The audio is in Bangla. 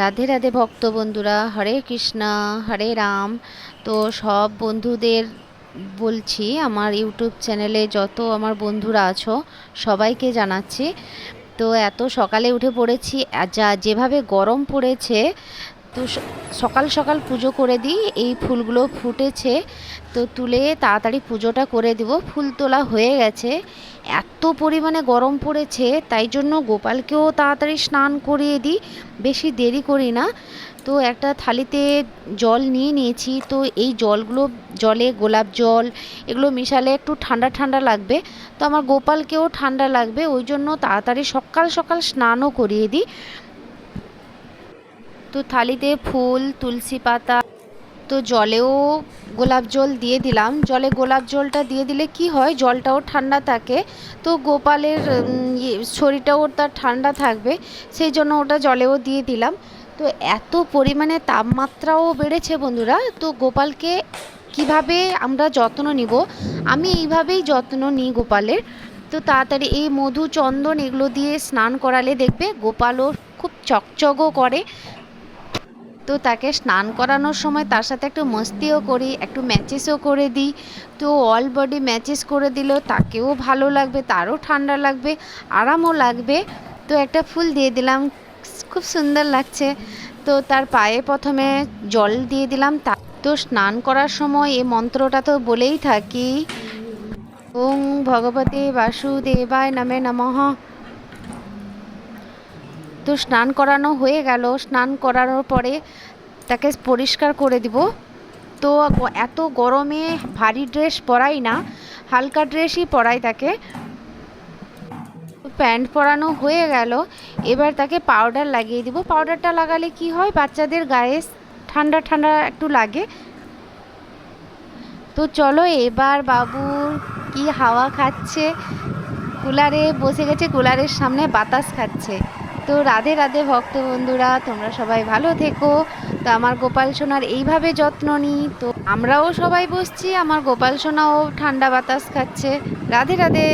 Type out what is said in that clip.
রাধে রাধে ভক্ত বন্ধুরা হরে কৃষ্ণা, হরে রাম। তো সব বন্ধুদের বলছি, আমার ইউটিউব চ্যানেলে যত আমার বন্ধুরা আছো, সবাইকে জানাচ্ছি। তো এত সকালে উঠে পড়েছি যা যেভাবে গরম পড়েছে তো সকাল সকাল পুজো করে দিই, এই ফুলগুলো ফুটেছে। তো তুলে তাড়াতাড়ি পুজোটা করে দিব। ফুল তোলা হয়ে গেছে। এত পরিমাণে গরম পড়েছে, তাই জন্য গোপালকেও তাড়াতাড়ি স্নান করিয়ে দিই। বেশি দেরি করি না। তো একটা থালিতে জল নিয়ে নিয়েছি। তো এই জলগুলো জলে গোলাপ জল এগুলো মিশালে একটু ঠান্ডা ঠান্ডা লাগবে। তো আমার গোপালকেও ঠান্ডা লাগবে। ওই জন্য তাড়াতাড়ি সকাল সকাল স্নানও করিয়ে দিই। তো থালিতে ফুল তুলসী পাতা তো জলেও গোলাপ জল দিয়ে দিলাম। জলে গোলাপ জলটা দিয়ে দিলে কি হয়? জলটাও ঠান্ডা থাকে। তো গোপালের ইয়ে, শরীরটাও তার ঠান্ডা থাকবে সেই জন্য ওটা জলেও দিয়ে দিলাম। তো এত পরিমাণে তাপমাত্রাও বেড়েছে বন্ধুরা তো গোপালকে কীভাবে আমরা যত্ন নিব? আমি এইভাবেই যত্ন নিই গোপালের। তো তাড়াতাড়ি এই মধু চন্দন এগুলো দিয়ে স্নান করালে দেখবে গোপালও খুব চকচকও করে। তো তাকে স্নান করানোর সময় তার সাথে একটু মস্তিও করি, একটু ম্যাচেসও করে দিই। তো অল বডি ম্যাচেস করে দিলেও তাকেও ভালো লাগবে, তারও ঠান্ডা লাগবে, আরামও লাগবে। তো একটা ফুল দিয়ে দিলাম, খুব সুন্দর লাগছে। তো তার পায়ে প্রথমে জল দিয়ে দিলাম, তা তো স্নান করার সময় এই মন্ত্রটা তো বলেই থাকি। ওং ভগবতে বাসুদেবায় নামে নমঃ। তো স্নান করানো হয়ে গেল। স্নান করানোর পরে তাকে পরিষ্কার করে দিব। তো এত গরমে ভারী ড্রেস পরাই না, হালকা ড্রেসই পরাই তাকে। প্যান্ট পরানো হয়ে গেল। এবার তাকে পাউডার লাগিয়ে দিব। পাউডারটা লাগালে কি হয়? বাচ্চাদের গায়ে ঠান্ডা ঠান্ডা একটু লাগে। তো চলো এবার বাবুর কি হাওয়া খাচ্ছে? কুলারে বসে গেছে। কুলারের সামনে বাতাস খাচ্ছে। তো রাধে রাধে ভক্ত বন্ধুরা, তোমরা সবাই ভালো থেকো। তো আমার গোপাল সোনার এইভাবে যত্ন নিই। তো আমরাও সবাই বসছি, আমার গোপাল সোনাও ঠান্ডা বাতাস খাচ্ছে। রাধে রাধে।